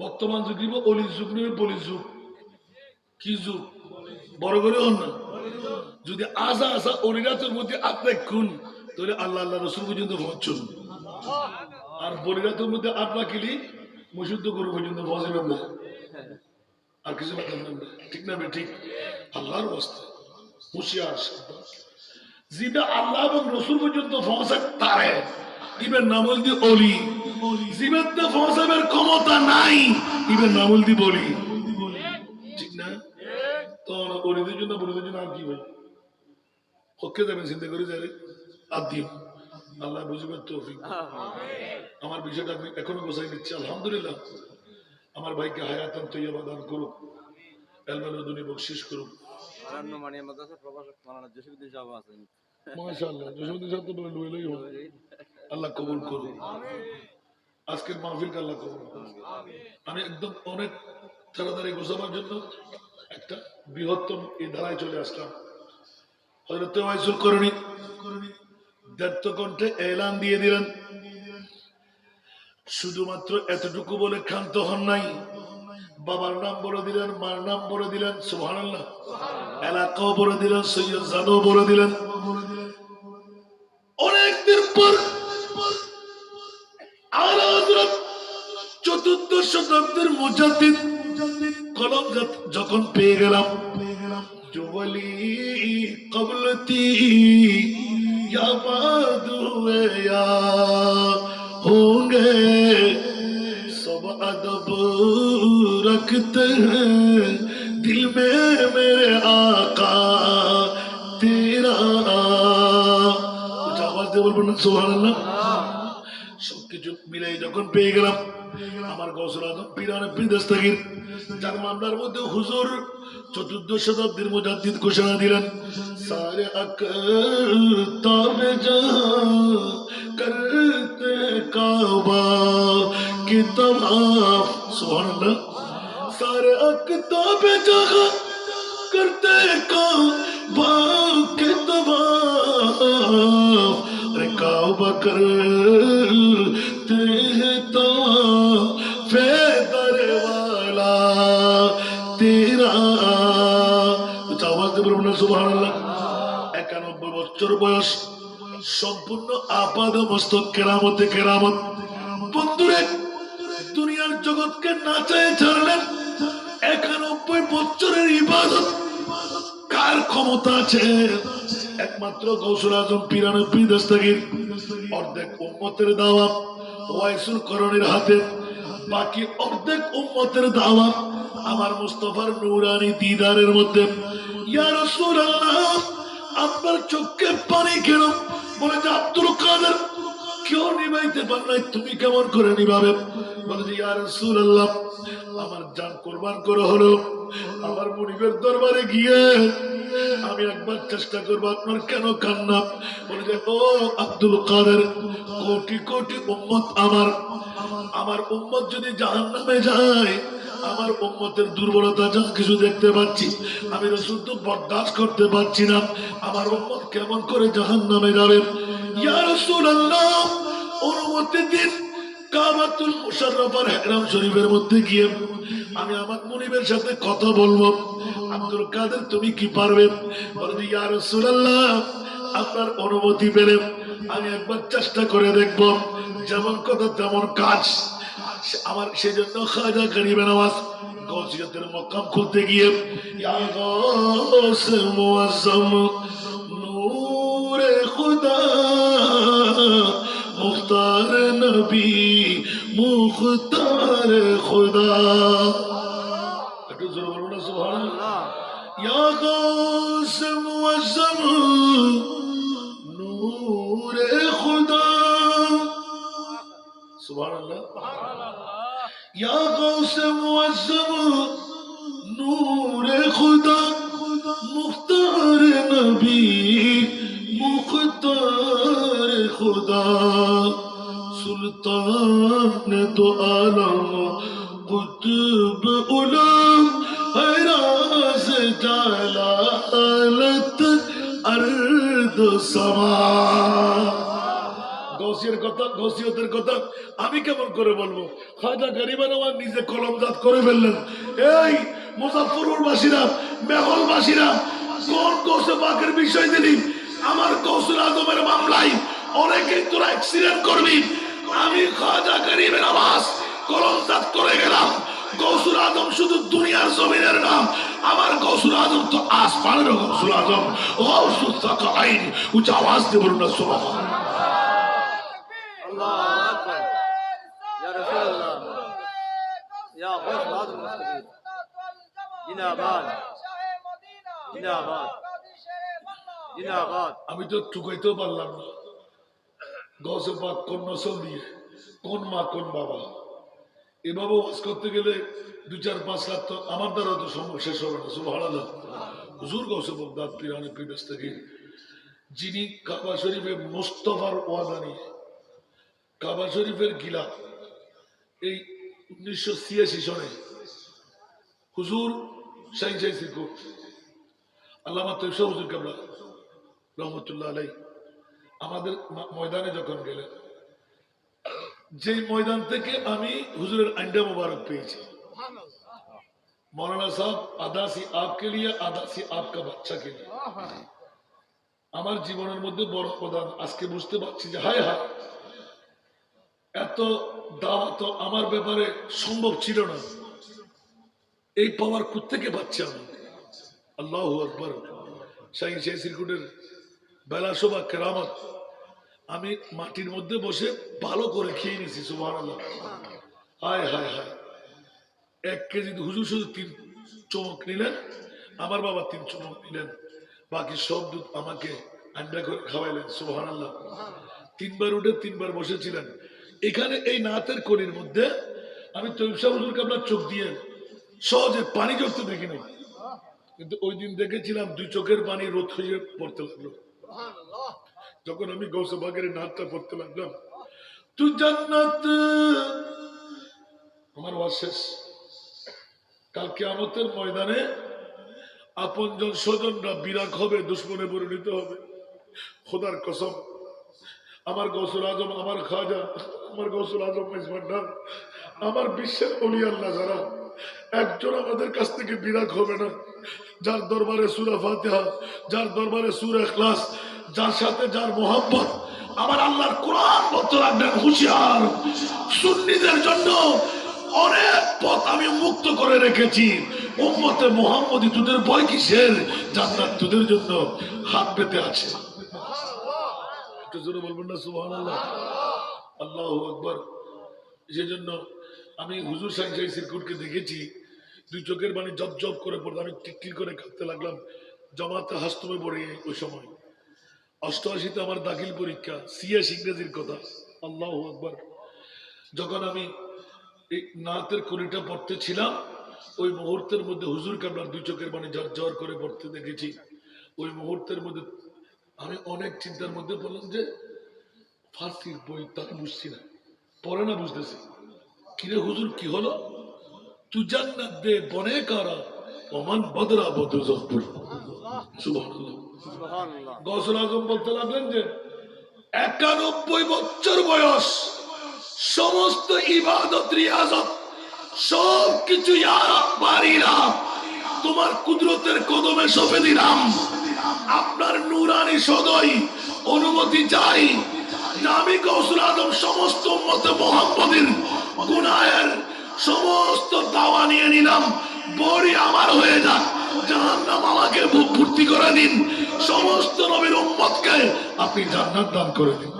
বর্তমান যুগ নিব, অলির যুগ নিবে, বলির যুগ। কি যুগ? বড় করে না। যদি আসা আসা অলিরাতের মধ্যে আপনি খুন, তাহলে আল্লাহ আল্লাহ রসুল পর্যন্ত পৌঁছুন। আর বলিরাতের মধ্যে আপনা কিলি মুসুদ্ধ গরু পর্যন্ত পৌঁছাবেন না আর কিছু ঠিক না ঠিক। আল্লাহর অবস্থা। হুশিয়ার। যেটা আল্লাহ এবং রসুল পর্যন্ত পৌঁছায় তারে। ইবের নামল দি অলি। পৌঁছাবের ক্ষমতা নাই। ইবের নামল দি বলি ঠিক না? তো অলিদের জন্য বলিদের জন্য আর কি ভাই যাবেন চিন্তা করে যাবে আর দিন আল্লাহ বুঝবেন তৌফিক আমার বিষয়টা আমি এখনও গোসাই নিচ্ছি আলহামদুলিল্লাহ। আমার ভাইকে হায়াতান তৈবা দান করুক। এলমেল দুনি বকশিস করুক। মাশাআল্লাহ সাহেব তো বলে আল্লাহ কবুল করুন আজকের মাহফিলকে আল্লাহ কবুল আমি একদম অনেক তাড়াতাড়ি গোছাবার জন্য একটা বৃহত্তম এই ধারায় চলে আসলাম। হজরত ওয়াইসুল করণী দেড় কণ্ঠে এলান দিয়ে দিলেন শুধুমাত্র এতটুকু বলে ক্ষান্ত হন নাই। বাবার নাম বলে দিলেন মার নাম বলে দিলেন সুবহানাল্লাহ। এলাকাও বলে দিলেন সৈয়দ জাদও বলে দিলেন। অনেকদিন পর হযরত চতুর্থ শতাব্দীর মুজাদ্দিদ কলম যখন পেয়ে গেলাম। জুবলি কবলতি ইয়া হোঙ্গে সব আদব رکھتے ہیں دل میں میرے آقا تیرا আওয়াজ দিয়ে বলবেন সব কিছু মিলে যখন পেয়ে গেলাম আমার গৌসুল আজম পিরানে পিদেস্তগির যার মামলার মধ্যে হুজুর চতুর্থ শতাব্দীর মুজাদ্দিদ ঘোষণা দিলেন، সারে আক তবে যা کرتے کعبہ کی طواف سبحان اللہ سارے اکتاب جگہ کرتے کعبہ کی طواف ارے کعبہ کرتے একানব্বই বছর বয়স, সম্পূর্ণ আপাদ মস্তক কেরামত বন্ধুরে, দুনিয়ার জগৎকে নাচায় ছাড়লেন, একানব্বই বছরের ইবাদত। কার ক্ষমতা আছে? একমাত্র কৌশল আজম পিরানব্বই দস্তগীর অর্ধেক উম্মতের দাওয়া ওয়াইসুল করণের হাতে। বাকি অর্ধেক উম্মতের দাওয়া আমার মুস্তফার নুরানি দিদারের মধ্যে। আপনার চোখে পানি কেন বলে যে আব্দুল কাদের কেউ নিবাইতে পার নাই। তুমি কেমন করে নিবাবে? রাসূলুল্লাহ, আমার জান কোরবান করে হলো। আমার মনিবের দরবারে গিয়ে আমি একবার চেষ্টা করব আপনার কেন কান্না? বলে ও আব্দুল কাদের, কোটি কোটি উম্মত আমার। আমার উম্মত যদি জাহান নামে যায়, আমার উম্মতের দুর্বলতা যা কিছু দেখতে পাচ্ছি, আমি রসুল তো বরদাস্ত করতে পারছি না। আমার উম্মত কেমন করে জাহান নামে যাবে? ইয়া রাসূলুল্লাহ অনুমতি দিন কাবাতুল মুশাররফার হেরাম শরীফের মধ্যে গিয়ে আমি আমার মনিবের সাথে কথা বলব। আব্দুল কাদের তুমি কি পারবে? বলে যে, ইয়া রাসূলুল্লাহ আপনার অনুমতি পেলে আমি একবার চেষ্টা করে দেখব। যেমন কথা তেমন কাজ। আমার সেজন্য খাজা গরিবের আওয়াজ গৌসিয়তের মক্কাম খুলতে গিয়ে ইয়া গৌস মুআজ্জম মুখতার নবী, মুখতার খুদা। একটু জোর বলো না সুভান ইয়া গাউস মুআজ্জম নূরে খুদা। সুবহানাল্লাহ। সুবহানাল্লাহ ইয়া গাউস মুআজ্জম নূরে খুদা। মুখতার নবী, মুখতার খুদা সুলতান তো আলম, কুতুব উলাম রাজ জালালত অর্ধ সমা। গসিয়ের কথা গসিয়তের কথা আমি কেমন করে বলব? খাজা গরিবের আমার নিজে কলমজাত করে ফেললেন। এই মুজাফরুর বাসিরা মেহল মেহলবাসীরা, কোন কৌশল বাকের বিষয় দিলি আমার কৌশল আজমের মামলায় অনেকে তোরা অ্যাক্সিডেন্ট করবি। আমি খাজা আবাস কলমজাত করে গেলাম। গৌসুল শুধু দুনিয়ার জমিনের নাম। আমার গৌসুল তো আসমানেরও গৌসুল আইন। আওয়াজ না আমি তো ঠুকাইতেও পারলাম না। গৌসে কোন নসল দিয়ে, কোন মা, কোন বাবা। এভাবে ওয়াজ করতে গেলে দু চার, পাঁচ লাখ তো আমার দ্বারা তো সম্ভব, শেষ হবে না সুবহান হুজুর গৌসে বগদাদ পিরানি পিডাস থেকে। যিনি কাবা শরীফে মোস্তফার ওয়াদা নিয়ে, কাবা শরীফের গিলা, এই উনিশশো ছিয়াশি সনে হুজুর সাইন সাই সিকুট আল্লামা তৈশা হুজুর কাবলা, রহমতুল্লাহ আলাই আমাদের ময়দানে যখন গেলেন যে ময়দান থেকে আমি হুজুরের আন্ডা মুবারক পেয়েছি। মৌলানা সাহেব আদাসি আপকে লিয়ে আদাসি আপকা বাচ্চা কে লিয়ে। আমার জীবনের মধ্যে বড় প্রধান আজকে বুঝতে পারছি যে হায় হায়, এত দাওয়া তো আমার ব্যাপারে সম্ভব ছিল না। এই পাওয়ার কোথেকে পাচ্ছি আমি? আল্লাহ আকবর। সাই সেই সিরকুটের বেলা শোভা, কেরামত। আমি মাটির মধ্যে বসে ভালো করে খেয়ে নিছি সুবাহ হায় হায় হায়। এক কেজি হুজুর শুধু তিন চমক নিলেন, আমার বাবা তিন চমক নিলেন। বাকি সব দুধ আমাকে আন্ডা করে খাওয়াইলেন সুবাহান আল্লাহ তিনবার উঠে তিনবার বসেছিলেন। এখানে এই নাতের কলির মধ্যে আমি তৈবসা হুজুরকে আপনার চোখ দিয়ে সহজে পানি জড়তে দেখিনি। কিন্তু ওই দিন দেখেছিলাম দুই চোখের পানি রোদ হয়ে পড়তে লাগল। যখন আমি গৌসবাগের নাচটা পড়তে লাগলাম, তু জান্নাত! আমার ওয়াজ শেষ। কালকে আমতের ময়দানে আপনজন স্বজনরা বিরাগ হবে, দুশ্মনে পরিণত হবে। খোদার কসম, আমার গৌসুল আজম, আমার খাজা, আমার গৌসুল আজম মেজবান্ডার আমার বিশ্বের অলি আল্লাহ যারা, একজন আমাদের কাছ থেকে বিরাগ হবে না। যার দরবারে সুরা ফাতিহা, যার দরবারে সুরা ক্লাস যার সাথে যার মোহাম্মত আমার আল্লাহর কোরআন বলতে রাখবেন হুঁশিয়ার। সুন্নিদের জন্য অনেক পথ আমি মুক্ত করে রেখেছি। উম্মতে মোহাম্মদি তোদের ভয় কিসের? জান্নাত তোদের জন্য হাত পেতে আছে। বলবেন না সুবহান আল্লাহ আল্লাহ আকবর। সেজন্য আমি হুজুর সাহেব সাহেব সিরকুটকে দেখেছি। দুই চোখের বাণী জব জব করে পড়তে আমি টিকটিক করে কাঁদতে লাগলাম। জমাতে হাস্তমে পড়ে ওই সময়। অষ্টআশিতে আমার দাখিল পরীক্ষা সিএস ইংরেজির কথা। আল্লাহ আকবর। যখন আমি এই নাতের কলিটা পড়তে ছিলাম, ওই মুহূর্তের মধ্যে হুজুরকে আপনার দুই চোখের মানে জ্বর করে পড়তে দেখেছি। ওই মুহূর্তের মধ্যে আমি অনেক চিন্তার মধ্যে বললাম যে ফার্সির বই তাকে বুঝছি না। পরে না, বুঝতেছি। কিরে হুজুর, কি হলো? তু জান্নাত দে বনে কারা ওমান বদরা বদু জহপুর আজম বলতে লাগলেন যে একানব্বই বছর বয়স সমস্ত ইবাদত রিয়াজত সব কিছু তোমার কুদরতের কদমে সঁপে দিলাম। আপনার নুরানি সদয় অনুমতি চাই আমি গৌসুল আজম সমস্ত মতে মোহাম্মদের গুনায়ের সমস্ত দাওয়া নিয়ে নিলাম। বড়ি আমার হয়ে যাক। জাহান্নাম আমাকে ভর্তি করে দিন। সমস্ত নবীর উম্মতকে আপনি জান্নাত দান করে দিন।